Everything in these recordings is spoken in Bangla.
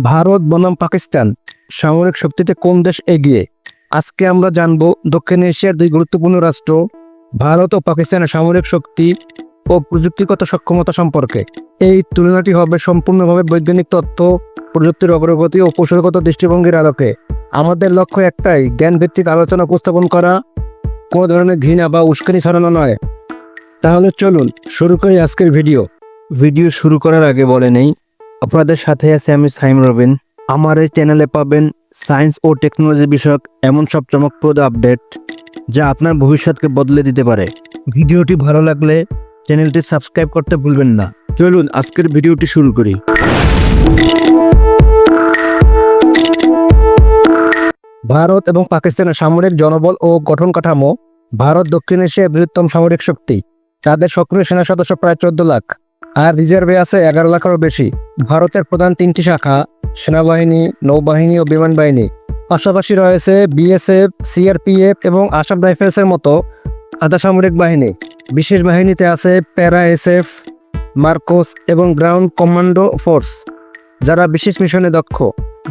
ভারত, বনাম, পাকিস্তান সামরিক শক্তিতে কোন দেশ এগিয়ে? আজকে আমরা জানব দক্ষিণ এশিয়ার দুই গুরুত্বপূর্ণ রাষ্ট্র, ভারত ও পাকিস্তানের সামরিক শক্তি ও প্রযুক্তিগত সক্ষমতা সম্পর্কে। এই তুলনাটি হবে সম্পূর্ণভাবে বৈজ্ঞানিক তথ্য, প্রযুক্তির অগ্রগতি ও কৌশলগত দৃষ্টিভঙ্গির আলোকে। আমাদের লক্ষ্য একটাই, জ্ঞানভিত্তিক আলোচনা উপস্থাপন করা। কোনো ধরনের ঘৃণা বা উস্কানি ছড়ানো নয়। তাহলে চলুন, শুরু করি আজকের ভিডিও। ভিডিও শুরু করার আগে বলে নেই আপনাদের সাথে আছে আমি সাইম রবিন। আমার এই চ্যানেলে পাবেন সায়েন্স ও টেকনোলজি বিষয়ক এমন সব চমকপ্রদ আপডেট যা আপনার ভবিষ্যৎকে বদলে দিতে পারে। ভিডিওটি ভালো লাগলে চ্যানেলটি সাবস্ক্রাইব করতে ভুলবেন না। চলুন আজকের ভিডিওটি শুরু করি। ভারত এবং পাকিস্তানের সামরিক জনবল ও গঠন কাঠামো, ভারত, দক্ষিণ এশিয়ার বৃহত্তম সামরিক শক্তি, তাদের সক্রিয় সেনা সদস্য প্রায় চোদ্দ লাখ। আর রিজার্ভে আছে এগারো লাখেরও বেশি। ভারতের প্রধান তিনটি শাখা, সেনাবাহিনী, নৌবাহিনী ও বিমান বাহিনী। পাশাপাশি রয়েছে বিএসএফ, সিআরপিএফ এবং আসাম রাইফেলসের মতো আধা সামরিক বাহিনী। বিশেষ বাহিনীতে আছে প্যারা এসএফ, মার্কোস এবং গ্রাউন্ড কমান্ডো ফোর্স, যারা বিশেষ মিশনে দক্ষ।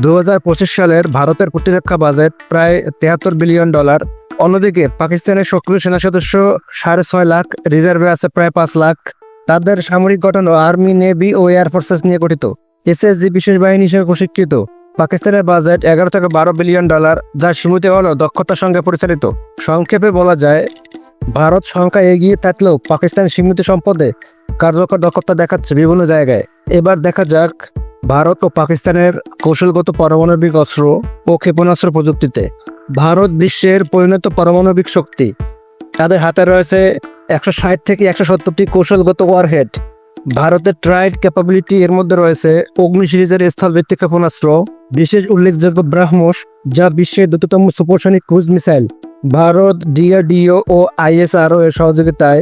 দু হাজার পঁচিশ সালের ভারতের প্রতিরক্ষা বাজেট প্রায় তেহাত্তর বিলিয়ন ডলার। অন্যদিকে পাকিস্তানের সক্রিয় সেনা সদস্য সাড়ে ছয় লাখ, রিজার্ভে আছে প্রায় পাঁচ লাখ। তাদের সামরিক গঠন আর্মি, নেভি ও এয়ার ফোর্সেস নিয়ে গঠিত। এসএসজি বিশেষ বাহিনী হিসেবে প্রশিক্ষিত। পাকিস্তানের বাজেট এগারো থেকে বারো বিলিয়ন ডলার, যা সীমিত হলেও দক্ষতার সঙ্গে পরিচালিত। সংক্ষেপে বলা যায়, ভারত সংখ্যা এগিয়ে থাকলেও পাকিস্তান সীমিত সম্পদে কার্যকর দক্ষতা দেখাচ্ছে বিভিন্ন জায়গায়। এবার দেখা যাক ভারত ও পাকিস্তানের কৌশলগত পারমাণবিক অস্ত্র ও ক্ষেপণাস্ত্র প্রযুক্তিতে। ভারত বিশ্বের পরিণত পারমাণবিক শক্তি। তাদের হাতে রয়েছে একশো ষাট থেকে একশো সত্তরটি কৌশলগত ওয়ারহেড ভারতের ট্রাইড ক্যাপাবিলিটি এর মধ্যে রয়েছে অগ্নি সিরিজের স্থলভিত্তিক ক্ষেপণাস্ত্র। বিশেষ উল্লেখযোগ্য ব্রাহ্মস, যা বিশ্বের দ্রুততম supersonic cruise missile. Bharat, DRDO ও আইএসআরও এর সহযোগিতায়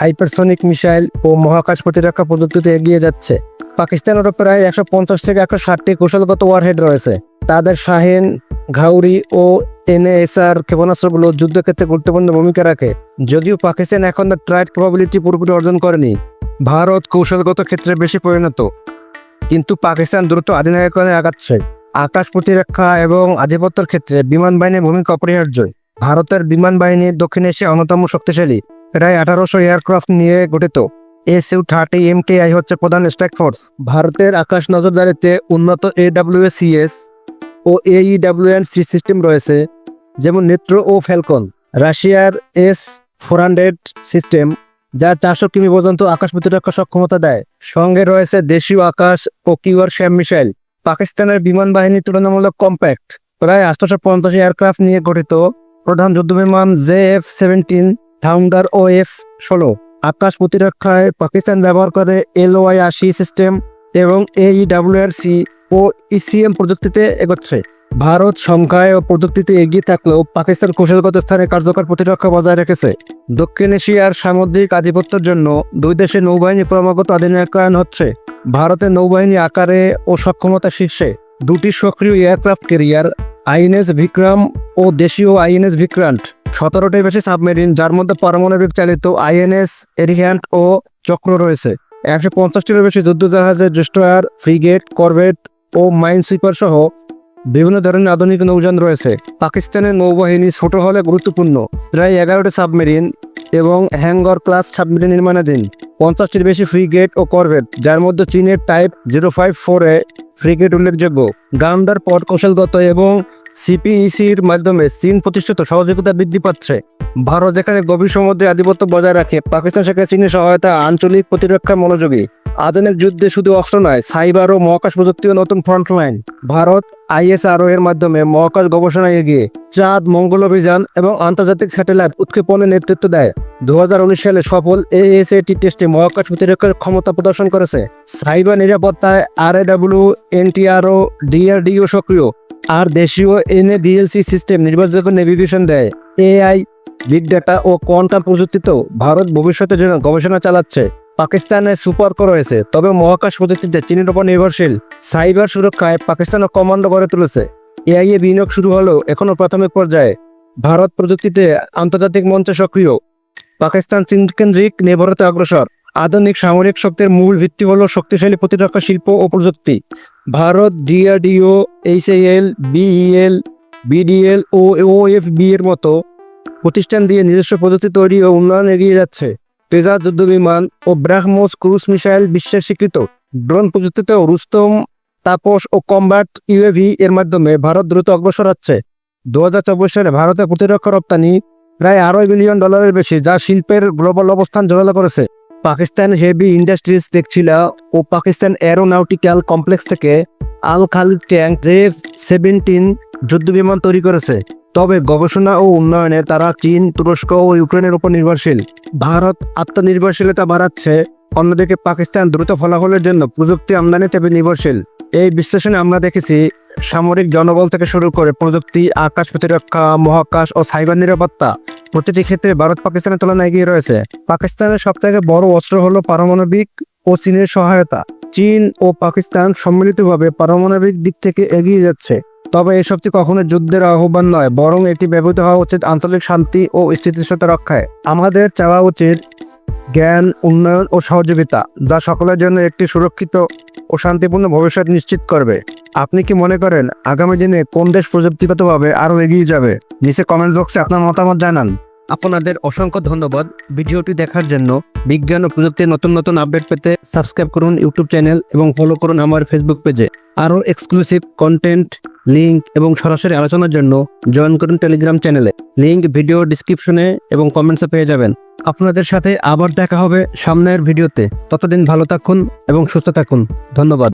হাইপারসনিক মিসাইল ও মহাকাশ প্রতিরক্ষা প্রযুক্তিতে এগিয়ে যাচ্ছে। পাকিস্তানেরও প্রায় একশো পঞ্চাশ থেকে একশো ষাটটি কৌশলগত ওয়ারহেড রয়েছে। তাদের শাহেন ঘাউরি ও এনএসআর ক্ষেপণাস্ত্রগুলো যুদ্ধক্ষেত্রে গুরুত্বপূর্ণ ভূমিকা রাখে। যদিও পাকিস্তান এখন তার ট্রাইড ক্যাপাবিলিটি পুরোপুরি অর্জন করেনি, ভারত কৌশলগত ক্ষেত্রে বেশি পরিণত। কিন্তু পাকিস্তান দ্রুত আধুনিকরণে আগাচ্ছে। আকাশ প্রতিরক্ষা এবং আধিপত্যের ক্ষেত্রে বিমান বাহিনীর ভূমিকা অপরিহার্য। ভারতের বিমান বাহিনী দক্ষিণ এশিয়া অন্যতম শক্তিশালী, প্রায় আঠারোশো এয়ারক্রাফট নিয়ে গঠিত। S U thirty M K I হচ্ছে প্রধান স্ট্রাইক ফোর্স ভারতের আকাশ নজরদারিতে উন্নত এ সিএস ও এইডাব্লিউএন সি সিস্টেম রয়েছে, যেমন নেত্র ও ফ্যালকন। রাশিয়ার এস ফোর হান্ড্রেড সিস্টেম, যা চারশো কিমি পর্যন্ত আকাশ প্রতিরক্ষা সক্ষমতা দেয়। সঙ্গে রয়েছে দেশীয় আকাশ ও কিউআর শ্যাম মিসাইল। পাকিস্তানের বিমান বাহিনী তুলনামূলক কম্প্যাক্ট। প্রায় আটশোশো পঞ্চাশ এয়ারক্রাফট নিয়ে গঠিত প্রধান যুদ্ধবিমান জে এফ সেভেন্টিন থাউন্ডার ও এফ ষোলো। আকাশ প্রতিরক্ষায় পাকিস্তান ব্যবহার করে এল এলওয়াই আশি সিস্টেম এবং এইডাব্লিউআর সি ও ইসিএম প্রযুক্তিতে এগোচ্ছে। ভারত সংখ্যায় ও প্রযুক্তিতে এগিয়ে থাকলেও পাকিস্তান কৌশলগত স্থানে কার্যকর প্রতিরক্ষা বজায় রেখেছে। দক্ষিণ এশিয়ার সামুদ্রিক আধিপত্যের জন্য দুই দেশের নৌবাহিনী ক্রমাগত আধুনিকায়ন হচ্ছে। ভারতের নৌবাহিনী আকারে ও সক্ষমতা শীর্ষে দুটি সক্রিয় এয়ারক্রাফট ক্যারিয়ার, আইএনএস বিক্রম ও দেশীয় আইএনএস বিক্রান্ট সতেরোটি বেশি সাবমেরিন, যার মধ্যে পারমাণবিক চালিত আইএনএস, এরিহ্যান্ট ও চক্র রয়েছে। একশো পঞ্চাশটিরও বেশি যুদ্ধজাহাজের ডেস্ট্রয়ার, ফ্রিগেট, করভেট ও মাইন সুইপার সহ বিভিন্ন ধরনের আধুনিক নৌযান রয়েছে। পাকিস্তানের নৌবাহিনী ছোট হলে গুরুত্বপূর্ণ। প্রায় এগারোটি সাবমেরিন এবং হ্যাঙ্গর ক্লাস সাবমেরিন নির্মাণাধীন। পঞ্চাশটির বেশি ফ্রিগেট ও করভেট, যার মধ্যে চীনের টাইপ জিরো ফাইভ ফোরে ফ্রিগেট উল্লেখযোগ্য। গান্ডার পট কৌশলগত এবং সিপিইসির মাধ্যমে চীন প্রতিষ্ঠিত সহযোগিতা বৃদ্ধি পাচ্ছে। ভারত যেখানে গভীর সমুদ্রে আধিপত্য বজায় রাখে, পাকিস্তান সেখানে চীনের সহায়তা আঞ্চলিক প্রতিরক্ষা মনোযোগী। আধুনিক যুদ্ধে শুধু অস্ত্র নয়, সাইবার ও মহাকাশ প্রযুক্তিও নতুন ফ্রন্টলাইন ভারত, আইএসআরও এর মাধ্যমে মহাকাশ গবেষণায় এগিয়ে চাঁদ, মঙ্গল অভিযান এবং আন্তর্জাতিক স্যাটেলাইট উৎক্ষেপণে নেতৃত্ব দেয়। দু হাজার উনিশ সালে সফল এএসএটি টেস্টে মহাকাশ প্রতিরক্ষার ক্ষমতা প্রদর্শন করেছে। সাইবার নিরাপত্তায় আর এডাব্লিউ এনটিআরও, ডিআরডিও সক্রিয়, আর দেশীয় এনএডিএলসি সিস্টেম নির্ভরযোগ্য নেভিগেশন দেয়। এআই, বিগ ডেটা ও কোয়ান্টাম প্রযুক্তিতেও ভারত ভবিষ্যতের জন্য গবেষণা চালাচ্ছে। পাকিস্তানে সুপার্ক রয়েছে তবে মহাকাশ প্রযুক্তিতে চীনের উপর নির্ভরশীল সাইবার সুরক্ষায় পাকিস্তানও কমান্ডো গড়ে তুলেছে। এআই এ বিনিয়োগ শুরু হলেও এখনও প্রাথমিক পর্যায়ে। ভারত প্রযুক্তিতে আন্তর্জাতিক মঞ্চে সক্রিয়। পাকিস্তান চীন কেন্দ্রিক নির্ভরতা অগ্রসর। আধুনিক সামরিক শক্তির মূল ভিত্তি হলো শক্তিশালী প্রতিরক্ষা শিল্প ও প্রযুক্তি। Bharat DRDO HAL BEL, BDL ও ওএফবি এর মতো প্রতিষ্ঠান দিয়ে নিজস্ব প্রযুক্তি তৈরি ও উন্নয়ন এগিয়ে যাচ্ছে। তেজাজ যুদ্ধ বিমান ও ব্রাহ্মোস ক্রুজ মিসাইল বিশ্বের স্বীকৃত। ড্রোন প্রযুক্তিতেও রুস্তম, তাপস ও কম্ব্যাট ইউএভি এর মাধ্যমে ভারত দ্রুত অগ্রসর হচ্ছে। দু সালে ভারতের প্রতিরক্ষা রপ্তানি প্রায় আড়াই বিলিয়ন ডলারের বেশি, যা শিল্পের গ্লোবাল অবস্থান জোরালো করেছে। পাকিস্তান হেভি ইন্ডাস্ট্রিজ টেক্সটিলা ও পাকিস্তান অ্যারোনাউটিক্যাল কমপ্লেক্স থেকে Al Khalid tank J seventeen যুদ্ধ বিমান তৈরি করেছে। তবে গবেষণা ও উন্নয়নে তারা চীন, তুরস্ক ও ইউক্রেনের উপর নির্ভরশীল। ভারত আত্মনির্ভরশীলতা বাড়াচ্ছে, অন্যদিকে পাকিস্তান দ্রুত ফলাফলের জন্য প্রযুক্তি আমদানিতে নির্ভরশীল। এই বিশ্লেষণে আমরা দেখেছি, সামরিক জনবল থেকে শুরু করে প্রযুক্তি, আকাশ প্রতিরক্ষা, মহাকাশ ও সাইবার নিরাপত্তা প্রতিটি ক্ষেত্রে ভারত পাকিস্তানের তুলনায় এগিয়ে রয়েছে। পাকিস্তানের সবথেকে বড় অস্ত্র হলো পারমাণবিক ও চীনের সহায়তা। চীন ও পাকিস্তান সম্মিলিতভাবে পারমাণবিক দিক থেকে এগিয়ে যাচ্ছে। তবে এই শক্তি কখনো যুদ্ধের আহ্বান নয়, বরং এটি ব্যবহৃত হওয়া উচিত আঞ্চলিক শান্তি ও স্থিতিশীলতা রক্ষায়। আমাদের চাওয়া উচিত জ্ঞান, উন্নয়ন ও সহযোগিতা, যা সকলের জন্য একটি সুরক্ষিত ও শান্তিপূর্ণ ভবিষ্যৎ নিশ্চিত করবে। আপনি কি মনে করেন, আগামী দিনে কোন দেশ প্রযুক্তিগতভাবে আরও এগিয়ে যাবে? নিচে কমেন্ট বক্সে আপনার মতামত জানান। আপনাদের অসংখ্য ধন্যবাদ ভিডিওটি দেখার জন্য। বিজ্ঞান ও প্রযুক্তির নতুন নতুন আপডেট পেতে সাবস্ক্রাইব করুন ইউটিউব চ্যানেল এবং ফলো করুন আমার ফেসবুক পেজে আরও এক্সক্লুসিভ কন্টেন্ট লিঙ্ক এবং সরাসরি আলোচনার জন্য জয়েন করুন টেলিগ্রাম চ্যানেলে লিঙ্ক ভিডিও ডিসক্রিপশনে এবং কমেন্টসে পেয়ে যাবেন। আপনাদের সাথে আবার দেখা হবে সামনের ভিডিওতে ততদিন ভালো থাকুন এবং সুস্থ থাকুন। ধন্যবাদ।